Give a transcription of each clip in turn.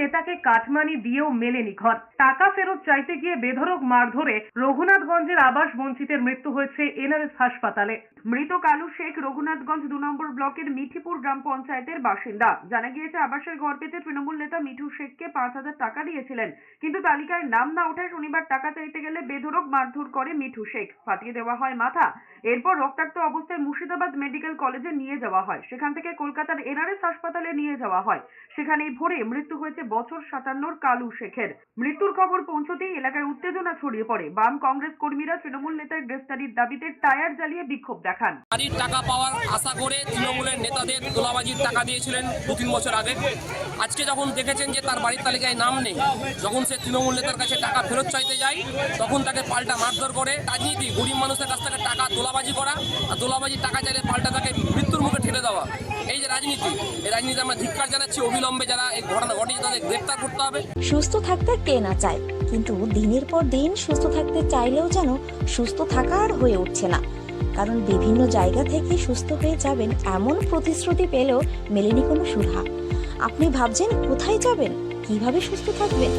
নেতাকে কাটমানি দিয়েও মেলেনি ঘর। টাকা ফেরত চাইতে গিয়ে বেধরক মারধরে রঘুনাথগঞ্জের আবাস বঞ্চিতের মৃত্যু হয়েছে এনআরএস হাসপাতালে। মৃত কালু শেখ রঘুনাথগঞ্জ দু নম্বর ব্লকের মিঠিপুর গ্রাম পঞ্চায়েতের বাসিন্দা। জানা গিয়েছে, আবাসের ঘর পেতে তৃণমূল নেতা মিঠু শেখকে পাঁচ হাজার টাকা দিয়েছিলেন। কিন্তু তালিকায় নাম না ওঠায় শনিবার টাকা চাইতে গেলে বেধরক মারধর করে মিঠু শেখ। ফাটিয়ে দেওয়া হয় মাথা। এরপর রক্তাক্ত অবস্থায় মুর্শিদাবাদ মেডিকেল কলেজে নিয়ে যাওয়া হয়। সেখান থেকে কলকাতার এনআরএস হাসপাতালে নিয়ে যাওয়া হয়। সেখানেই ভোরে মৃত্যু হয়েছে বছর সাতান্নর কালু শেখের। মৃত্যুর খবর পৌঁছতেই এলাকায় উত্তেজনা ছড়িয়ে পড়ে। বাম কংগ্রেস কর্মীরা তৃণমূল নেতার গ্রেফতারির দাবিতে টায়ার জ্বালিয়ে বিক্ষোভ দেখান। বাড়ির টাকা পাওয়ার আশা করে তৃণমূলের নেতাদের তোলাবাজির টাকা দিয়েছিলেন দু তিন বছর আগে। আজকে যখন দেখেছেন যে তার বাড়ির তালিকায় নাম নেই, যখন সে তৃণমূল নেতার কাছে টাকা ফেরত চাইতে যায়, তখন তাকে পাল্টা মারধর করে রাজনীতি, গরিব মানুষের কাছ থেকে টাকা তোলাবাজি করা আর তোলাবাজি টাকা চাইলে পাল্টা তাকে মৃত্যুর মুখে ঠেলে দেওয়া। এই যে রাজনীতি রাজনীতি আমরা ধিক্কার জানাচ্ছি, অবিলম্বে যারা এই ঘটনা ঘটিয়েছে তাদের গ্রেপ্তার করতে হবে। সুস্থ থাকতে কে না চায়, কিন্তু দিনের পর দিন সুস্থ থাকতে চাইলেও যেন সুস্থ থাকা আর হয়ে উঠছে না। কারণ বিভিন্ন জায়গা থেকে সুস্থ হয়ে যাবেন এমন প্রতিশ্রুতি পেলেও মেলেনি কোনো সুরাহা আপনি ভাবছেন কোথায় যাবেন, কীভাবে সুস্থ থাকবেন?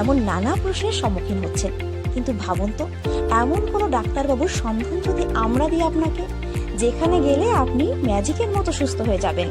এমন নানা প্রশ্নের সম্মুখীন হচ্ছেন। কিন্তু ভাবুন তো, এমন কোনো ডাক্তারবাবুর সন্ধান যদি আমরা দিই আপনাকে, যেখানে গেলে আপনি ম্যাজিকের মতো সুস্থ হয়ে যাবেন।